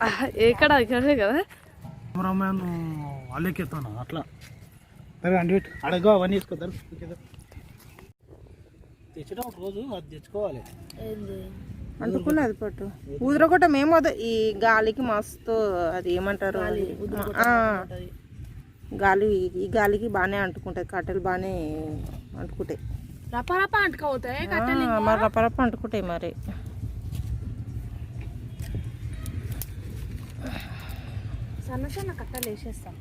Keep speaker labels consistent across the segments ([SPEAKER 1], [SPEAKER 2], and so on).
[SPEAKER 1] ఆ, ఎక్కడ ఇక్కడే కదా
[SPEAKER 2] కెమెరామ్యాన్ అల్లెక్కెత్తాను అట్లా సరే అండి అడగో అవన్నీ వేసుకోతారు తెచ్చడం రోజు అది తెచ్చుకోవాలి.
[SPEAKER 3] అంటుకున్నది పట్టు. ఊదరగొట్ట మేము అదే ఈ గాలికి మస్తు అది ఏమంటారు ఆ, గాలి ఈ గాలికి బాగానే అంటుకుంటాయి కట్టెలు బాగానే అంటుకుంటాయి.
[SPEAKER 1] రప రప అంటుకోతాయి
[SPEAKER 3] ఆ, మరి రప్పరప్ప అంటుకుంటాయి మరి.
[SPEAKER 1] సన్న సన్న కట్టలు వేసేస్తాం.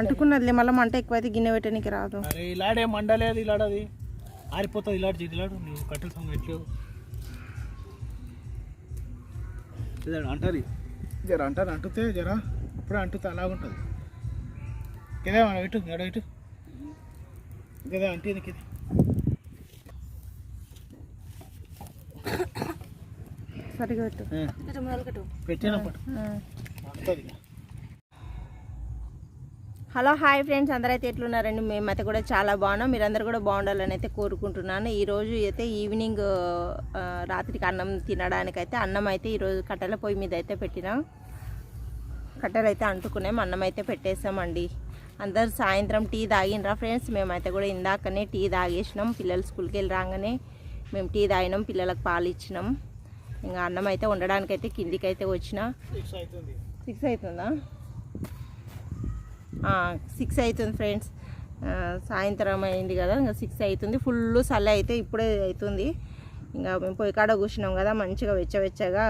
[SPEAKER 3] అంటుకున్నదిలే మళ్ళీ మంట ఎక్కువైతే గిన్నె పెట్టడానికి రాదు.
[SPEAKER 2] ఇలాడే మండలేదు ఇలాడది. ఆరిపోతుంది ఇలాంటి ఇలాడు నువ్వు కట్టెల సంగ ఎట్లేవు ఇదే అంటారు జర అంటారు అంటుతే జర అప్పుడే అంటుతే అలాగుంటుంది ఇదే మన ఇటు ఎడ ఇటు. ఇదే అంటే ఇది
[SPEAKER 3] సరిగా పెట్టు.
[SPEAKER 2] పెట్టినప్పుడు
[SPEAKER 3] హలో హాయ్ ఫ్రెండ్స్. అందరైతే ఎట్లున్నారండి? మేమైతే కూడా చాలా బాగున్నాం. మీరందరూ కూడా బాగుండాలని అయితే కోరుకుంటున్నాను. ఈరోజు అయితే ఈవినింగ్ రాత్రికి అన్నం తినడానికైతే అన్నం అయితే ఈరోజు కట్టెల పొయ్యి మీద అయితే పెట్టినాం. కట్టెలు అయితే అంటుకున్నాం. అన్నం అయితే పెట్టేసామండి. అందరు సాయంత్రం టీ తాగినరా ఫ్రెండ్స్? మేమైతే కూడా ఇందాకనే టీ తాగేసినాం. పిల్లలు స్కూల్కి వెళ్ళి రాగానే మేము టీ తాగినాం. పిల్లలకు పాలు ఇచ్చినాం. ఇంకా అన్నం అయితే వండడానికైతే కిందికి అయితే వచ్చిన సిక్స్ అవుతుందా? సిక్స్ అవుతుంది ఫ్రెండ్స్ సాయంత్రం అయింది కదా ఇంకా సిక్స్ అవుతుంది. ఫుల్ చలి అయితే ఇప్పుడే అవుతుంది. ఇంకా మేము పొయ్యి కాడ కూర్చున్నాం కదా మంచిగా వెచ్చవెచ్చగా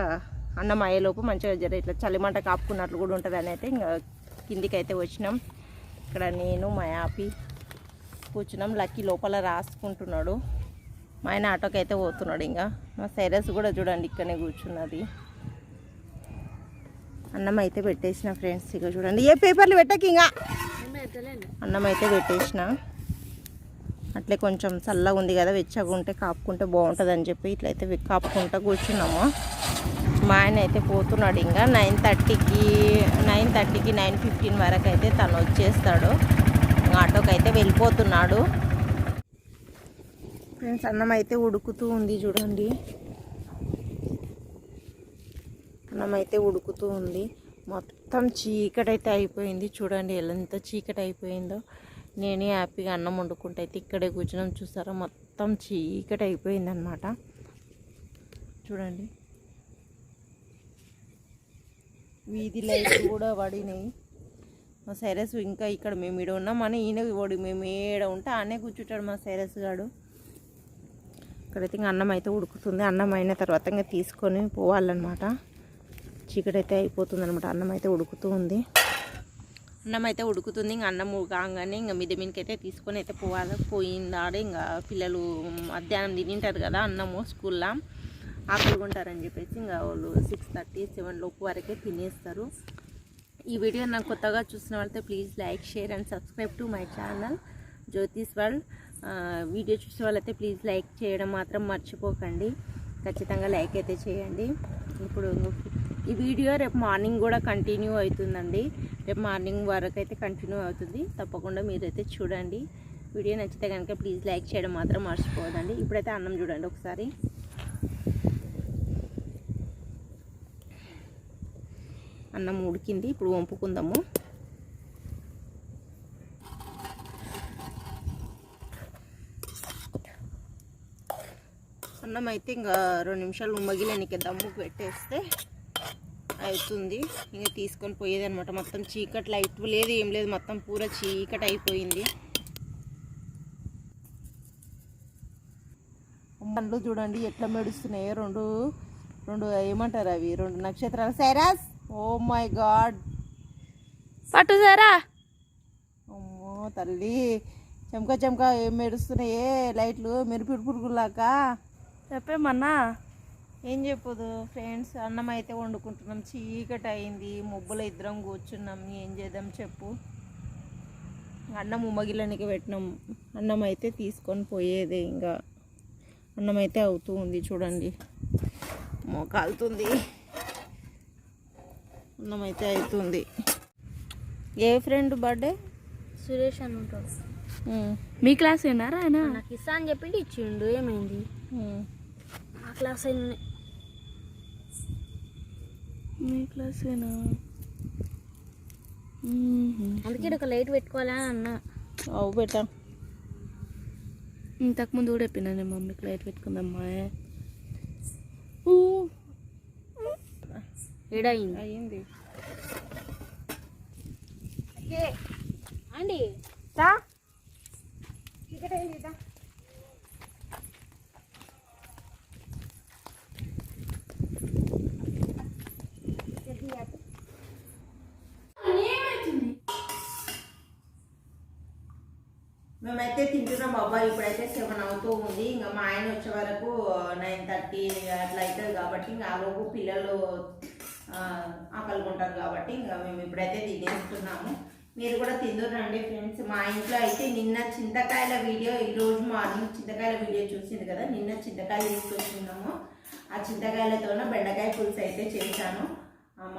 [SPEAKER 3] అన్నం అయ్యేలోపు మంచిగా జర ఇట్లా చలిమంట కాపుకున్నట్లు కూడా ఉంటుంది అని అయితే ఇంకా కిందికి అయితే వచ్చినాం. ఇక్కడ నేను మా యాపి కూర్చున్నాం. లక్కీ లోపల రాసుకుంటున్నాడు. మా ఆయన ఆటోకి అయితే పోతున్నాడు ఇంకా. మా సైరస్ కూడా చూడండి ఇక్కడనే కూర్చున్నది. అన్నం అయితే పెట్టేసిన ఫ్రెండ్స్ ఇక చూడండి. ఏ పేపర్లు పెట్టక ఇంకా? అన్నం అయితే పెట్టేసిన. అట్లే కొంచెం చల్లగా ఉంది కదా వెచ్చగా ఉంటే కాపుకుంటే బాగుంటుంది అని చెప్పి ఇట్లయితే కాపుకుంటా కూర్చున్నాము. మా ఆయన అయితే పోతున్నాడు ఇంకా. నైన్ థర్టీకి నైన్ థర్టీకి నైన్ ఫిఫ్టీన్ వరకు అయితే తను వచ్చేస్తాడు. ఆటోకి అయితే వెళ్ళిపోతున్నాడు. ఫ్రెండ్స్ అన్నం అయితే ఉడుకుతూ ఉంది చూడండి. అన్నం అయితే ఉడుకుతూ ఉంది. మొత్తం చీకటైతే అయిపోయింది. చూడండి ఎంత చీకటి అయిపోయిందో నేనే హ్యాపీగా అన్నం వండుకుంటే అయితే ఇక్కడే కూర్చున్నాం. చూసారా? మొత్తం చీకటి అయిపోయింది అనమాట చూడండి. వీధి లైట్లు కూడా పడినాయి. మా సైరస్ ఇంకా ఇక్కడ మేము ఈడ ఉన్నాం. అని ఈయన వాడు మేము ఏడ ఉంటే ఆనే కూర్చుంటాడు మా సైరస్ గాడు. ఇక్కడైతే ఇంకా అన్నం అయితే ఉడుకుతుంది. అన్నం అయిన తర్వాత ఇంకా తీసుకొని పోవాలన్నమాట. చీకటి అయితే అయిపోతుంది అనమాట అన్నం అయితే ఉడుకుతూ ఉంది. అన్నం అయితే ఉడుకుతుంది. ఇంకా అన్నం కాగానే ఇంకా మిద్దె మీదకి అయితే తీసుకొని అయితే పోవాలి. పోయిందాడే ఇంకా పిల్లలు మధ్యాహ్నం తినింటారు కదా అన్నము స్కూల్లో. ఆకలిగుంటారని చెప్పేసి ఇంకా వాళ్ళు సిక్స్ థర్టీ సెవెన్ లోపు వరకే తినేస్తారు. ఈ వీడియో నాకు కొత్తగా చూసిన వాళ్ళతో please like share and subscribe to my channel Jyotish world. Video చూసే వాళ్ళైతే ప్లీజ్ లైక్ చేయడం మాత్రం మర్చిపోకండి. ఖచ్చితంగా లైక్ అయితే చేయండి. ఇప్పుడు ఈ వీడియో రేపు మార్నింగ్ కూడా కంటిన్యూ అవుతుందండి. రేపు మార్నింగ్ వరకు అయితే కంటిన్యూ అవుతుంది. తప్పకుండా మీరైతే చూడండి. వీడియో నచ్చితే కనుక ప్లీజ్ లైక్ చేయడం మాత్రం మర్చిపోదండి ఇప్పుడైతే అన్నం చూడండి ఒకసారి. అన్నం ఉడికింది. ఇప్పుడు వంపుకుందాము. అన్నం అయితే ఇంకా రెండు నిమిషాలు మగిలేనికి దమ్ముకు పెట్టేస్తే. అవుతుంది. ఇంకా తీసుకొని పోయేది అనమాట మొత్తం చీకటి లైట్ లేదు ఏం లేదు. మొత్తం పూర చీకటి అయిపోయింది. పండ్లు చూడండి ఎట్లా మెడుస్తున్నాయో. రెండు రెండు ఏమంటారు అవి? రెండు నక్షత్రాలు. సైరాస్! Oh my god!
[SPEAKER 1] పట్టు సారా!
[SPEAKER 3] అమ్మో తల్లి! చెమక చెమక ఏం మెరుస్తున్నాయే లైట్లు? మెరుపుడు పురుగులాగా
[SPEAKER 1] చెప్పేమన్నా?
[SPEAKER 3] ఏం చెప్పదు ఫ్రెండ్స్ అన్నం అయితే వండుకుంటున్నాం. చీకటి అయింది ముబ్బులో ఇద్దరం కూర్చున్నాం. ఏం చేద్దాం చెప్పు. అన్నం ఉమ్మగిల్లనికి పెట్టినాం. అన్నం అయితే తీసుకొని పోయేదే ఇంకా. అన్నం అయితే అవుతూ ఉంది చూడండి. మో కాలుతుంది అన్నం అయితే అవుతుంది. ఏ ఫ్రెండ్ బర్త్డే
[SPEAKER 1] సురేష్ అని ఉంటాడు. మీ క్లాస్ అయినారా ఆయన నాకు ఇస్తా అని చెప్పిండి ఇచ్చిండు ఏమైంది? ఆ క్లాస్ అయిన మీ క్లాస్ అయినా అందుకే ఒక లైట్ పెట్టుకోవాలని అన్నా.
[SPEAKER 3] అవు బెటా.
[SPEAKER 1] ఇంతకుముందు కూడా చెప్పినా నేను మమ్మీకి లైట్ పెట్టుకుందమ్మా ఏడయింది.
[SPEAKER 3] అయ్యింది.
[SPEAKER 1] అండి
[SPEAKER 3] రా. అయితే తింటున్నాం బాబా. ఇప్పుడైతే సెవెన్ అవుతూ ఉంది. ఇంకా మా ఆయన వచ్చే వరకు నైన్ థర్టీ అట్లా అవుతుంది కాబట్టి ఇంకా ఆ పిల్లలు ఆకలికుంటారు కాబట్టి ఇంకా మేము ఇప్పుడైతే తినేస్తున్నాము. మీరు కూడా తిందురండి ఫ్రెండ్స్. మా ఇంట్లో అయితే నిన్న చింతకాయల వీడియో ఈరోజు మార్నింగ్ చింతకాయల వీడియో చూసింది కదా? నిన్న చింతకాయలు తీసుకొచ్చుకున్నాము ఆ చింతకాయలతోనే బెండకాయ పులుసు అయితే చేశాను.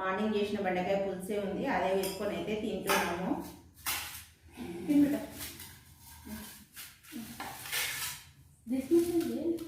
[SPEAKER 3] మార్నింగ్ చేసిన బెండకాయ పులుసే ఉంది. అదే వేసుకొని అయితే తింటున్నాము. తింటుటా Desculpa dele.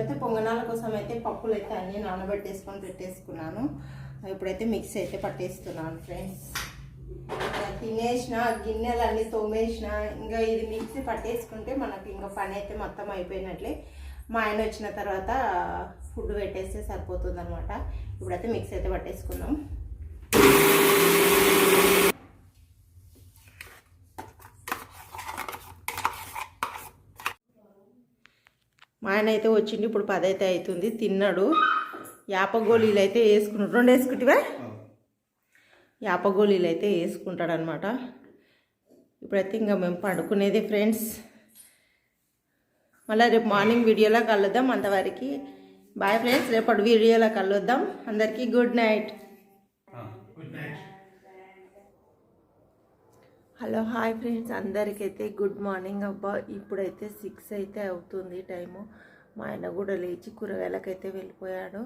[SPEAKER 3] అయితే పొంగనాల కోసం అయితే పప్పులు అయితే అన్నీ నానబెట్టేసుకొని పెట్టేసుకున్నాను. ఇప్పుడైతే మిక్స్ అయితే పట్టేస్తున్నాను ఫ్రెండ్స్. తినేసిన గిన్నెలు అన్నీ తోమేసిన ఇంకా ఇది మిక్సీ పట్టేసుకుంటే మనకి ఇంకా పని అయితే మొత్తం అయిపోయినట్లే. మా ఆయన వచ్చిన తర్వాత ఫుడ్ పెట్టేస్తే సరిపోతుంది అనమాట ఇప్పుడైతే మిక్స్ అయితే పట్టేసుకుందాం. మా ఆయన అయితే వచ్చింది ఇప్పుడు పది అయితే అవుతుంది తిన్నాడు. యాప గోళీలు అయితే వేసుకున్నాడు. రెండు వేసుకుంటివా? యాప గోళీలు అయితే వేసుకుంటాడు అనమాట ఇప్పుడైతే ఇంకా మేము పడుకునేది ఫ్రెండ్స్. మళ్ళీ రేపు మార్నింగ్ వీడియోలో కలుద్దాం అంతవరకు. బాయ్ ఫ్రెండ్స్ రేపటి వీడియోలో కలుద్దాం. అందరికీ good night. Hello hi friends. అందరికైతే good morning అబ్బా. ఇప్పుడైతే సిక్స్ అయితే అవుతుంది టైము. మా ఆయన కూడా లేచి కూరగాయలకైతే వెళ్ళిపోయాడు.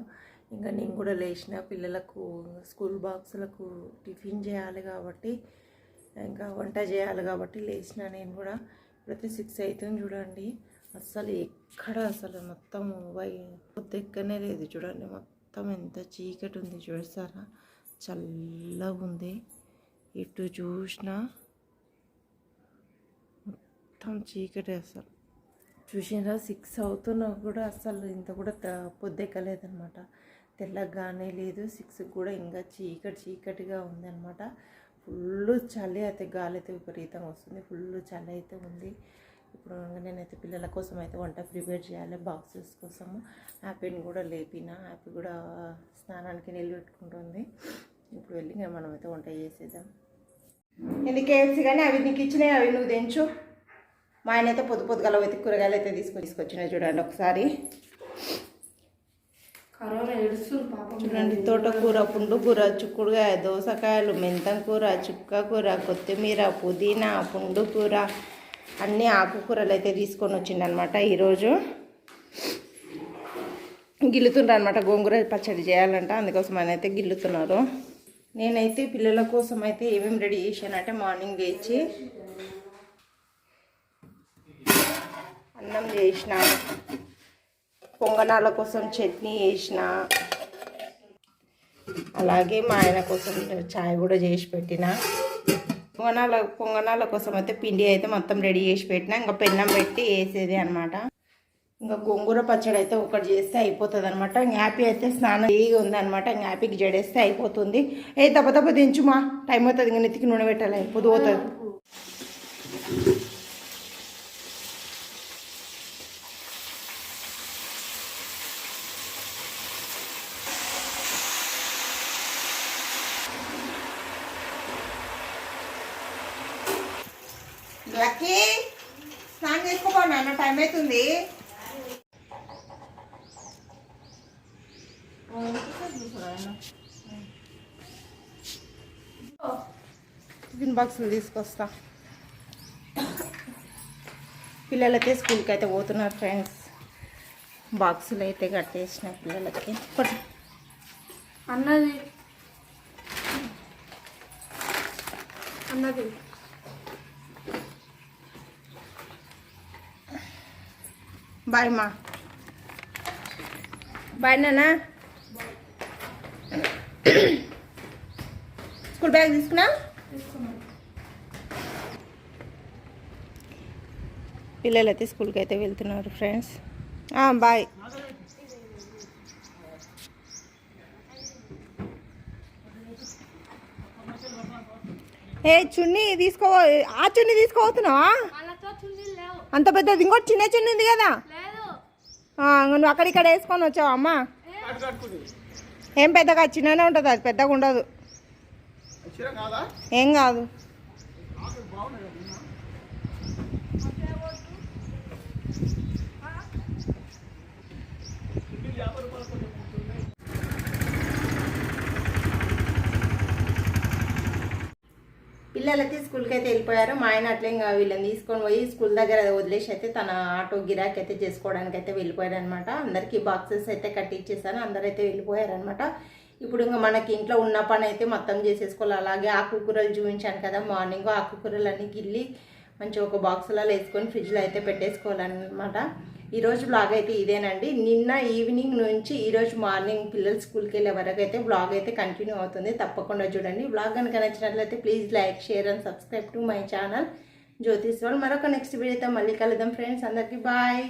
[SPEAKER 3] ఇంకా నేను కూడా లేచిన పిల్లలకు స్కూల్ బాక్సులకు టిఫిన్ చేయాలి కాబట్టి ఇంకా వంట చేయాలి కాబట్టి లేచిన నేను కూడా. ఇప్పుడైతే సిక్స్ అవుతుంది చూడండి. అస్సలు ఎక్కడ అసలు మొత్తం వై ఎక్కనే లేదు చూడండి. మొత్తం ఎంత చీకటి ఉంది చూస్తారా చల్లగా ఉంది. ఇటు చూసినా మొత్తం చీకటి అసలు. చూసినా సిక్స్ అవుతున్నా కూడా అసలు ఇంత కూడా త- పొద్దెక్కలేదనమాట. తెల్లగానే లేదు సిక్స్ కూడా ఇంకా చీకటి చీకటిగా ఉందన్నమాట ఫుల్ చలి అయితే గాలి అయితే విపరీతంగా వస్తుంది ఫుల్ చలి అయితే ఉంది. ఇప్పుడు నేనైతే పిల్లల కోసం అయితే వంట ప్రిపేర్ చేయాలి బాక్సెస్ కోసము. హ్యాపీని కూడా లేపిన హ్యాపీ కూడా స్నానానికి నీళ్ళు పెట్టుకుంటుంది. ఇప్పుడు వెళ్ళి మనం అయితే వంట చేసేద్దాం. ఎందుకేసి కేఎఫ్సీ కానీ అవి నీకు ఇచ్చినాయి అవి నువ్వు తెంచు. మా ఆయన అయితే పొద్దు పొద్దుగల అయితే కూరగాయలు అయితే తీసుకొని తీసుకొచ్చినాయి చూడండి ఒకసారి.
[SPEAKER 1] కరోనా ఏడుస్తుంది పాపం.
[SPEAKER 3] చూడండి తోటకూర పుండు కూర చుక్కుడుకాయ దోసకాయలు మెంతం కూర చుక్క కూర కొత్తిమీర పుదీనా పుండు కూర అన్ని ఆకుకూరలు అయితే తీసుకొని వచ్చిండనమాట ఈరోజు. గిల్లుతుండ్రు అనమాట గోంగూర పచ్చడి చేయాలంట అందుకోసం ఆయన అయితే గిల్లుతున్నారు. నేనైతే పిల్లల కోసం అయితే ఏమేమి రెడీ చేశానంటే మార్నింగ్ లేచి అన్నం చేసిన. పొంగనాల కోసం చట్నీ చేసిన. అలాగే మా ఆయన కోసం చాయ్ కూడా చేసి పెట్టిన. పొంగనాల పొంగనాల కోసం అయితే పిండి అయితే మొత్తం రెడీ చేసి పెట్టిన. ఇంకా పెన్నం పెట్టి వేసేది అనమాట ఇంకా గోంగూర పచ్చడి అయితే ఒకటి చేస్తే అయిపోతుంది అనమాట హ్యాపీ అయితే స్నానం ఫ్రీగా ఉందన్నమాట. హ్యాపీకి జడేస్తే అయిపోతుంది. ఏ తప్ప తప్ప దించుమా? టైం అవుతుంది ఇంకా నెత్తికి నూనె పెట్టాలి. పొద్దు పోతుంది లక్కీ స్నానం చేసుకోబో నాన్న టైం అవుతుంది టిఫిన్ బాక్సులు తీసుకొస్తా. పిల్లలైతే స్కూల్కి అయితే పోతున్నారు ఫ్రెండ్స్. బాక్సులు అయితే కట్టేసిన పిల్లలకి.
[SPEAKER 1] అన్నది. అన్నది.
[SPEAKER 3] బాయ్ మా. బాయ్ నాన్న. స్కూల్ బ్యాగ్ తీసుకున్నా? పిల్లలు అయితే స్కూల్కి అయితే వెళ్తున్నారు ఫ్రెండ్స్. బాయ్. ఏ చున్నీ తీసుకో ఆ చున్నీ తీసుకోబోతున్నావా?
[SPEAKER 1] లేవు.
[SPEAKER 3] అంత పెద్దది ఇంకోటి చిన్న చున్నీ ఉంది కదా?
[SPEAKER 1] లేదు.
[SPEAKER 3] ఆ, ఇంక నువ్వు అక్కడ ఇక్కడ వేసుకొని వచ్చావు అమ్మా? ఏం పెద్దగా చిన్ననే ఉంటుంది అది పెద్దగా ఉండదు. ఏం కాదు. పిల్లలైతే స్కూల్కి అయితే వెళ్ళిపోయారు. మా ఆయన అట్లే ఇంకా వీళ్ళని తీసుకొని పోయి స్కూల్ దగ్గర వదిలేసి అయితే తన ఆటో గిరాకీ అయితే చేసుకోవడానికి అయితే వెళ్ళిపోయారు అనమాట అందరికీ బాక్సెస్ అయితే కట్టించేసాను అందరైతే వెళ్ళిపోయారనమాట ఇప్పుడు ఇంకా మనకి ఇంట్లో ఉన్న పని అయితే మొత్తం చేసేసుకోవాలి. అలాగే ఆకుకూరలు చూపించాను కదా మార్నింగ్ ఆకుకూరలు అన్నీ గిల్లి మంచిగా ఒక బాక్సులలో వేసుకొని ఫ్రిడ్జ్లో అయితే పెట్టేసుకోవాలన్నమాట. ఈరోజు బ్లాగ్ అయితే ఇదేనండి. నిన్న ఈవినింగ్ నుంచి ఈరోజు మార్నింగ్ పిల్లలు స్కూల్కి వెళ్ళే వరకు అయితే బ్లాగ్ అయితే కంటిన్యూ అవుతుంది. తప్పకుండా చూడండి. బ్లాగ్ కనుక నచ్చినట్లయితే please like share and subscribe to my channel Jyotish వాళ్ళు మరొక నెక్స్ట్ వీడియోతో మళ్ళీ కలుద్దాం. ఫ్రెండ్స్ అందరికీ బాయ్